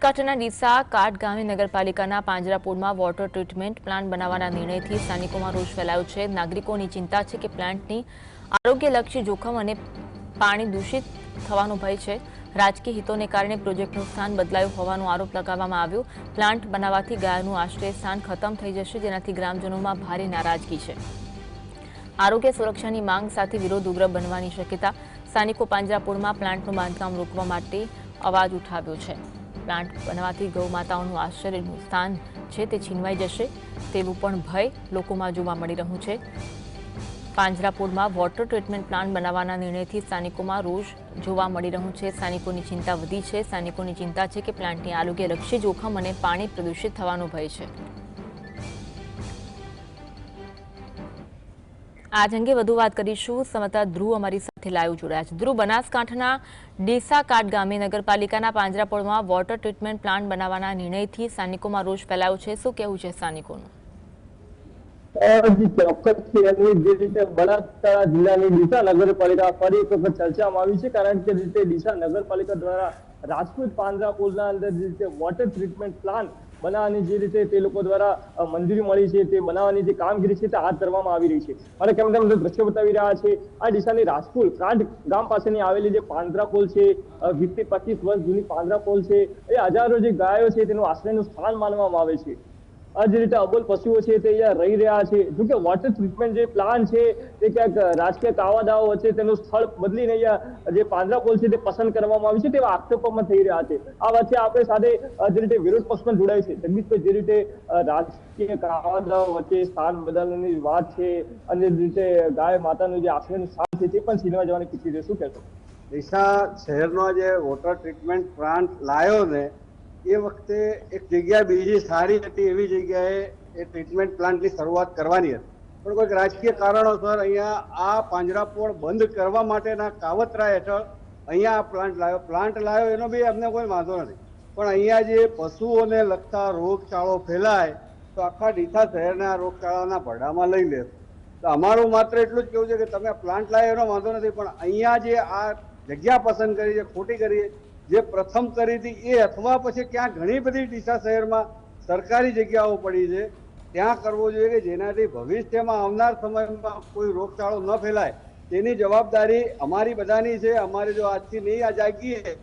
બનાસકાંઠાના ડીસા કાટ ગામે નગરપાલિકાના પાંજરાપોળમાં વોટર ટ્રીટમેન્ટ પ્લાન્ટ બનાવવાના નિર્ણયથી સ્થાનિકોમાં રોષ ફેલાયો છે. નાગરિકોની ચિંતા છે કે પ્લાન્ટની આરોગ્યલક્ષી જોખમ અને પાણી દૂષિત થવાનો ભય છે. રાજકીય હિતોને કારણે પ્રોજેક્ટનું સ્થાન બદલાયું હોવાનો આરોપ લગાવવામાં આવ્યો. પ્લાન્ટ બનાવવાથી ગાયનું આશ્રય સ્થાન ખતમ થઈ જશે, જેનાથી ગ્રામજનોમાં ભારે નારાજગી છે. આરોગ્ય સુરક્ષાની માંગ સાથે વિરોધ ઉગ્ર બનવાની શક્યતા, સ્થાનિકો પાંજરાપોળમાં પ્લાન્ટનું બાંધકામ રોકવા માટે અવાજ ઉઠાવ્યો છે. પ્લાન્ટ બનવાથી ગૌ માતાઓનું આશ્ચર્યનું સ્થાન છે, તે છીનવાઈ જશે તેવું પણ ભય લોકોમાં જોવા મળી રહ્યું છે. પાંજરાપોળમાં વોટર ટ્રીટમેન્ટ પ્લાન્ટ બનાવવાના નિર્ણયથી સ્થાનિકોમાં રોષ જોવા મળી રહ્યું છે. સ્થાનિકોની ચિંતા વધી છે. સ્થાનિકોની ચિંતા છે કે પ્લાન્ટની આરોગ્યલક્ષી જોખમ અને પાણી પ્રદૂષિત થવાનો ભય છે. આજ અંગે વધુ વાત કરીશું. સમતા ધ્રુવ અમારી સાથે લાઈવ જોડાયા છે. ધ્રુવ, બનાસકાંઠાના ડેસાકાટ ગામે નગરપાલિકાના પાંજરાપોળમાં વોટર ટ્રીટમેન્ટ પ્લાન્ટ બનાવવાના નિર્ણયથી સ્થાનિકોમાં રોષ ફેલાયો છે. શું કહેવું છે સ્થાનિકોનું? જી ચોક્કસ છે જે રીતે બનાસકાંઠા જિલ્લાની ડીસા નગરપાલિકા ફરી એક વખત ચર્ચામાં આવી છે, કારણ કે રીતે ડીસા નગરપાલિકા દ્વારા રાજપૂત પાંજરાપોળના અંદર જે રીતે વોટર ટ્રીટમેન્ટ પ્લાન્ટ બનાવવાની જે રીતે તે લોકો દ્વારા મંજૂરી મળી છે, તે બનાવવાની જે કામગીરી છે તે હાથ ધરવામાં આવી રહી છે. અને કેમ તેમ દ્રશ્ય બતાવી રહ્યા છે. આ ડીસાની રાજપુર પ્રાંત ગામ પાસેની આવેલી જે પાંજરાપોલ છે વીસથી પચીસ વર્ષ જૂની પાંજરાપોલ છે, એ હજારો જે ગાયો છે તેનું આશ્રયનું સ્થાન માનવામાં આવે છે. જે રીતે અબોલ પશુઓ છે તે અહીંયા રહી રહ્યા છે. જો કે વોટર ટ્રીટમેન્ટ જે પ્લાન છે તે ક્યાંક રાજકીય કાવાદાઓ વચ્ચે તેનું સ્થળ બદલીને અહીંયા જે પાંજરાપોલ છે તે પસંદ કરવામાં આવ્યું છે તેવા આક્ષેપો પણ થઈ રહ્યા છે. આ વચ્ચે આપણે સાથે જે રીતે વિરોધ પક્ષ પણ જોડાય છે. જગદીશભાઈ, જે રીતે રાજકીય કાવાદાઓ વચ્ચે સ્થાન બદલવાની વાત છે અને જે રીતે ગાય માતાનું જે આશ્રયનું સ્થાન છે તે પણ છીનવા જવાની કીધી છે. શું કહેશો? ડીસા શહેરનો જે વોટર ટ્રીટમેન્ટ પ્લાન્ટ લાયો ને એ વખતે એક જગ્યા બીજી સારી હતી એવી જગ્યાએ એ ટ્રીટમેન્ટ પ્લાન્ટની શરૂઆત કરવાની હતી. પણ કોઈક રાજકીય કારણોસર અહીંયા આ પાંજરાપોળ બંધ કરવા માટેના કાવતરા હેઠળ અહીંયા આ પ્લાન્ટ લાવ્યો પ્લાન્ટ લાવ્યો એનો બી અમને કોઈ વાંધો નથી. પણ અહીંયા જે પશુઓને લગતા રોગચાળો ફેલાય, તો આખા ડીસા શહેરના રોગચાળાના ભરડામાં લઈ લે તો અમારું માત્ર એટલું જ કેવું છે કે તમે પ્લાન્ટ લાવ્યો એનો વાંધો નથી, પણ અહીંયા જે આ જગ્યા પસંદ કરી છે, ખોટી કરી જે પ્રથમ કરી હતી એ અથવા પછી ક્યાં ઘણી બધી ડીસા શહેરમાં સરકારી જગ્યાઓ પડી છે, ત્યાં કરવો જોઈએ કે જેનાથી ભવિષ્યમાં આવનાર સમયમાં કોઈ રોગચાળો ન ફેલાય. તેની જવાબદારી અમારી બધાની છે, અમારે જો આજથી નહીં આ જાગીએ,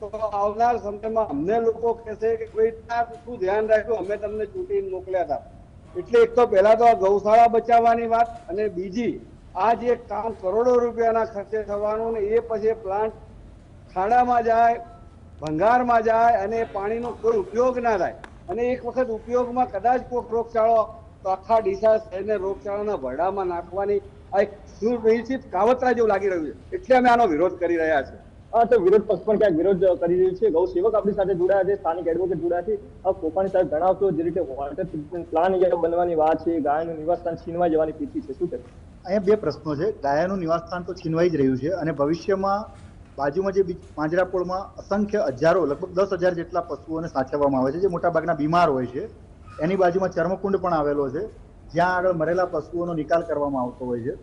તો આવનાર સમયમાં અમને લોકો કહેશે કે આ શું ધ્યાન રાખ્યું અમે તમને ચૂંટીને મોકલ્યા હતા. એટલે એક તો પહેલા તો આ ગૌશાળા બચાવવાની વાત અને બીજી, આ જે કામ કરોડો રૂપિયાના ખર્ચે થવાનું ને એ પછી પ્લાન્ટ ખાડામાં જાય ભંગારમાં જાય અને પાણીનો કોઈ ઉપયોગ ના થાય. અને એક વખત ઉપયોગમાં કદાચ કોઈક રોગચાળો તો આખા ડીસા શહેરને રોગચાળાના ભરડામાં નાખવાની આ એક સુનિશ્ચિત કાવતરા જેવું લાગી રહ્યું છે. એટલે અમે આનો વિરોધ કરી રહ્યા છીએ. હા તો વિરોધ પક્ષ પણ ક્યાંક વિરોધ કરી રહ્યું છે. ગૌ સેવક આપણી સાથે જોડાયા છે સ્થાનિક એડવોકેટ જોડાયા છે. આ કોપાણી સાહેબ જણાવશો જે રીતે વોટર ટ્રીટમેન્ટ પ્લાન અહીંયા બનવાની વાત છે ગાયનું નિવાસસ્થાન છીનવા જવાની પીછી છે. શું કહે અહીંયા બે પ્રશ્નો છે. ગાયાનું નિવાસસ્થાન તો છીનવાઈ જ રહ્યું છે અને ભવિષ્યમાં બાજુમાં જે પાંજરાપોળમાં અસંખ્ય હજારો, લગભગ દસ હજાર જેટલા પશુઓને સાચવવામાં આવે છે, જે મોટાભાગના બીમાર હોય છે. એની બાજુમાં ચર્મકુંડ પણ આવેલો છે, જ્યાં આગળ મરેલા પશુઓનો નિકાલ કરવામાં આવતો હોય છે.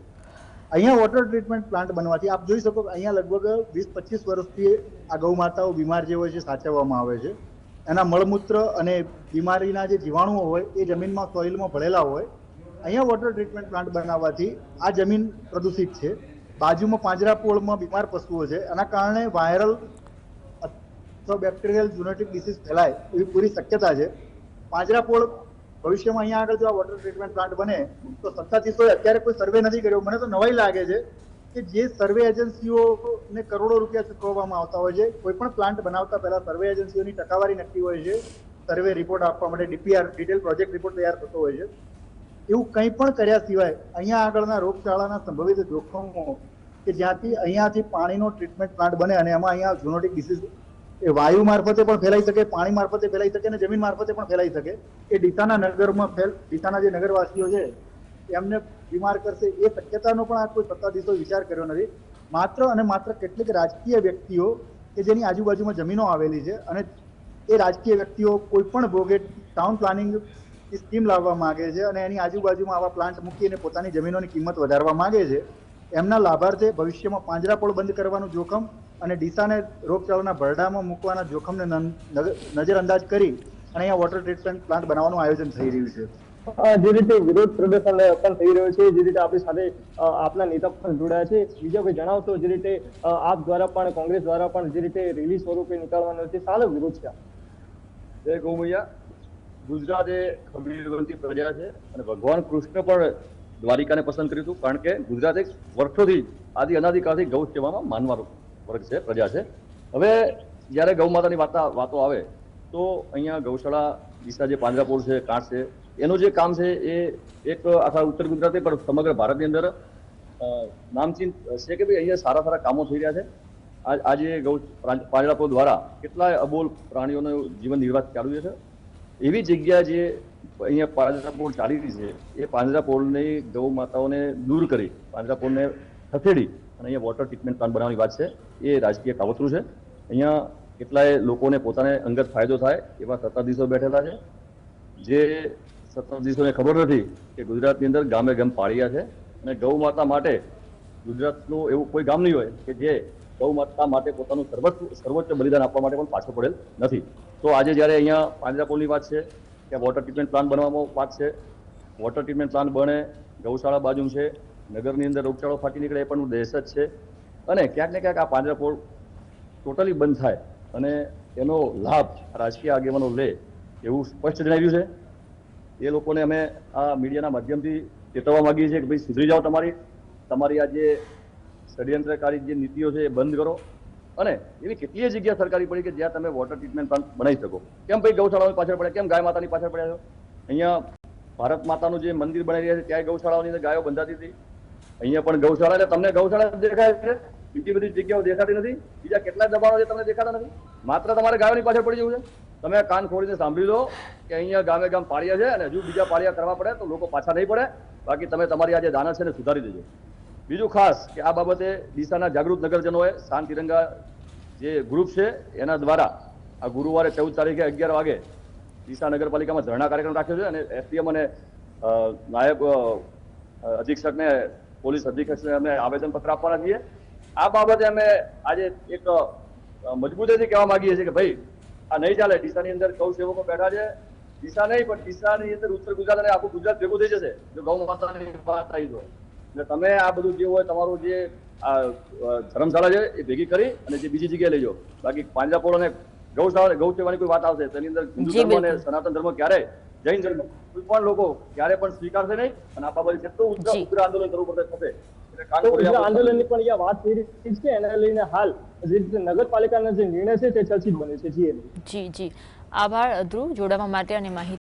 અહીંયા વોટર ટ્રીટમેન્ટ પ્લાન્ટ બનવાથી આપ જોઈ શકો અહીંયા લગભગ વીસ પચીસ વર્ષથી આ ગૌ માતાઓ બીમાર જે હોય છે, સાચવવામાં આવે છે. એના મળમૂત્ર અને બીમારીના જે જીવાણુઓ હોય, એ જમીનમાં, સોઇલમાં ભળેલા હોય. અહીંયા વોટર ટ્રીટમેન્ટ પ્લાન્ટ બનાવવાથી આ જમીન પ્રદૂષિત છે. બાજુમાં પાંજરાપોળમાં બીમાર પશુઓ છે. એના કારણે વાયરલ અથવા બેક્ટેરિયલ ઝુનોટિક ડિસીઝ ફેલાય એવી પૂરી શક્યતા છે. પાંજરાપોળ ભવિષ્યમાં અહીંયા આગળ જો આ વોટર ટ્રીટમેન્ટ પ્લાન્ટ બને, તો સત્તાધીશોએ અત્યારે કોઈ સર્વે નથી કર્યો. મને તો નવાઈ લાગે છે કે જે સર્વે એજન્સીઓને કરોડો રૂપિયા ચૂકવવામાં આવતા હોય છે, કોઈ પણ પ્લાન્ટ બનાવતા પહેલા સર્વે એજન્સીઓની ટકાવારી નક્કી હોય છે. સર્વે રિપોર્ટ આપવા માટે ડીપીઆર, ડિટેલ પ્રોજેક્ટ રિપોર્ટ તૈયાર થતો હોય છે. એવું કંઈ પણ કર્યા સિવાય અહીંયા આગળના રોગચાળાના સંભવિત જોખમો કે જ્યાંથી અહીંયાથી પાણીનો ટ્રીટમેન્ટ પ્લાન્ટ બને અને એમાં અહીંયા ઝુનોટિક ડિસીઝ એ વાયુ મારફતે પણ ફેલાઈ શકે, પાણી મારફતે ફેલાઈ શકે અને જમીન મારફતે પણ ફેલાઈ શકે. એ ડીસાના નગરમાં ફેલ, ડીસાના જે નગરવાસીઓ છે, એમને બીમાર કરશે એ શક્યતાનો પણ આ કોઈ સત્તાધીશો વિચાર કર્યો નથી. માત્ર અને માત્ર કેટલીક રાજકીય વ્યક્તિઓ કે જેની આજુબાજુમાં જમીનો આવેલી છે અને એ રાજકીય વ્યક્તિઓ કોઈ પણ ભોગે ટાઉન પ્લાનિંગ સ્કીમ લાવવા માંગે છે અને એની આજુબાજુમાં આવા પ્લાન્ટ મૂકીને પોતાની જમીનોની કિંમત વધારવા માંગે છે. એમના લાભાર્થે ભવિષ્યમાં પાંજરાપોળ બંધ કરવાનું જોખમ અને ડીસાને રોગચાળાના ભરડામાં મૂકવાના જોખમને નજરઅંદાજ કરી અને અહીંયા વોટર ટ્રીટમેન્ટ પ્લાન્ટ બનાવવાનું આયોજન થઈ રહ્યું છે. જે રીતે વિરોધ પ્રદર્શન પણ થઈ રહ્યો છે જે રીતે આપણી સાથે આપના નેતા પણ જોડાયા છે. બીજા કોઈ જણાવશો જે રીતે આપ દ્વારા પણ કોંગ્રેસ દ્વારા પણ જે રીતે રેલી સ્વરૂપે નીકળવાનો છે? સારો વિરોધ છે જય ગૌમૈયા. ગુજરાત એ ખમીરવંતી પ્રજા છે અને ભગવાન કૃષ્ણ પણ દ્વારિકાને પસંદ કર્યું હતું કારણ કે ગુજરાત એક વર્ષોથી આદિ અનાદિકાળથી ગૌ સેવામાં માનવાનો વર્ગ છે, પ્રજા છે. હવે જ્યારે ગૌ માતાની વાતા વાતો આવે તો અહીંયા ગૌશાળા દિશા જે પાંજરાપોળ છે કાંઠ છે, એનું જે કામ છે એ એક આખા ઉત્તર ગુજરાતે પણ સમગ્ર ભારતની અંદર નામચીન છે કે ભાઈ અહીંયા સારા સારા કામો થઈ રહ્યા છે. આજ- ગૌ પ્રાં- દ્વારા કેટલાય અબોલ પ્રાણીઓનો જીવન નિર્વાહ ચાલુ છે. એવી જગ્યા જે અહીંયા પાંજરાપોળ ચાલી રહી છે, એ પાંજરાપોળની ગૌ માતાઓને દૂર કરી પાંજરાપોળને ખસેડી અને અહીંયા વોટર ટ્રીટમેન્ટ પ્લાન્ટ બનાવવાની વાત છે, એ રાજકીય કાવતરું છે. અહીંયા કેટલાય લોકોને પોતાને અંગત ફાયદો થાય એવા સત્તાધીશો બેઠેલા છે. જે સત્તાધીશોને ખબર નથી કે ગુજરાતની અંદર ગામે ગામ પાળિયા છે અને ગૌ માતા માટે ગુજરાતનું એવું કોઈ ગામ નહીં હોય કે જે ગૌ માતા માટે પોતાનું સર્વોચ્ચ સર્વોચ્ચ બલિદાન આપવા માટે પણ પાછો પડેલ નથી. તો આજે જ્યારે અહીંયા પાંજરાપોળની વાત છે, ત્યાં વોટર ટ્રીટમેન્ટ પ્લાન્ટ બનવામાં વાત છે. વોટર ટ્રીટમેન્ટ પ્લાન્ટ બને, ગૌશાળા બાજુ છે, નગરની અંદર રોગચાળો ફાટી નીકળે એ પણ દહેશત છે. અને ક્યાંક ને ક્યાંક આ પાંજરાપોળ ટોટલી બંધ થાય અને એનો લાભ રાજકીય આગેવાનો લે એવું સ્પષ્ટ જણાવ્યું છે. એ લોકોને અમે આ મીડિયાના માધ્યમથી ચેતવવા માંગીએ છીએ કે ભાઈ સુધરી જાઓ તમારી તમારી આ જે ષડયંત્રકારી જે નીતિઓ છે એ બંધ કરો. અને એવી કેટલીય જગ્યા સરકારી પડી કે જ્યાં તમે વોટર ટ્રીટમેન્ટ પ્લાન્ટ બનાવી શકો. કેમ ભાઈ ગૌશાળાઓની પાછળ પડ્યા કેમ ગાય માતાની પાછળ પડ્યા છો? અહીંયા ભારત માતાનું જે મંદિર બનાવી રહ્યા છે, ત્યાં ગૌશાળાઓની અંદર ગાયો બંધાતી હતી. અહીંયા પણ ગૌશાળા, એટલે તમને ગૌશાળા દેખાય છે. બીજી બધી જગ્યાઓ દેખાતી નથી. બીજા કેટલાય દબાણો છે તમને દેખાતા નથી. માત્ર તમારે ગાયોની પાછળ પડી જવું છે. તમે કાન ખોલીને સાંભળી લો કે અહીંયા ગામે ગામ પાળિયા છે અને હજુ બીજા પાળિયા કરવા પડે તો લોકો પાછા નહીં પડે. બાકી તમે તમારી આ જે દાના છે ને સુધારી દેજો. બીજું ખાસ કે આ બાબતે ડીસાના જાગૃત નગરજનોએ શાંત તિરંગા જે ગ્રુપ છે, એના દ્વારા આ ગુરુવારે ચૌદ તારીખે અગિયાર વાગે ડીસા નગરપાલિકામાં ધરણા કાર્યક્રમ રાખ્યો છે અને એસડીએમ અને નાયબ અધિક્ષકને, પોલીસ અધિક્ષકને અમે આવેદનપત્ર આપવાના છીએ. આ બાબતે અમે આજે એક મજબૂતીથી કહેવા માંગીએ છીએ કે ભાઈ, આ નહીં ચાલે. ડીસાની અંદર ગૌ સેવકો બેઠા છે. ડીસા નહીં, પણ ડીસાની અંદર ઉત્તર ગુજરાત અને આખું ગુજરાત ભેગું થઈ જશે. જો ગૌ માતાની વાત આવી તો એટલે તમે આ બધું જે હોય તમારું જે ધર્મશાળા છે એ ભેગી કરી અને જે બીજી જગ્યાએ લેજો બાકી પાંજરાપોળ અને ગૌશાળા ગૌ સેવાની કોઈ વાત આવશે તેની અંદર હિન્દુ ધર્મ અને સનાતન ધર્મ ક્યારે? જૈન ધર્મ. કોઈ પણ લોકો ક્યારે પણ સ્વીકારશે નહીં અને આ બાબતે જેટલું ઉગ્ર આંદોલન કરવું પડશે થશે આંદોલનની પણ અહીંયા વાત થઈ રહી છે એને લઈને હાલ જે રીતે નગરપાલિકાનો જે નિર્ણય છે તે ચર્ચિત બને છે જી જી જી. આભાર ધ્રુવ જોડાવા માટે અને માહિતી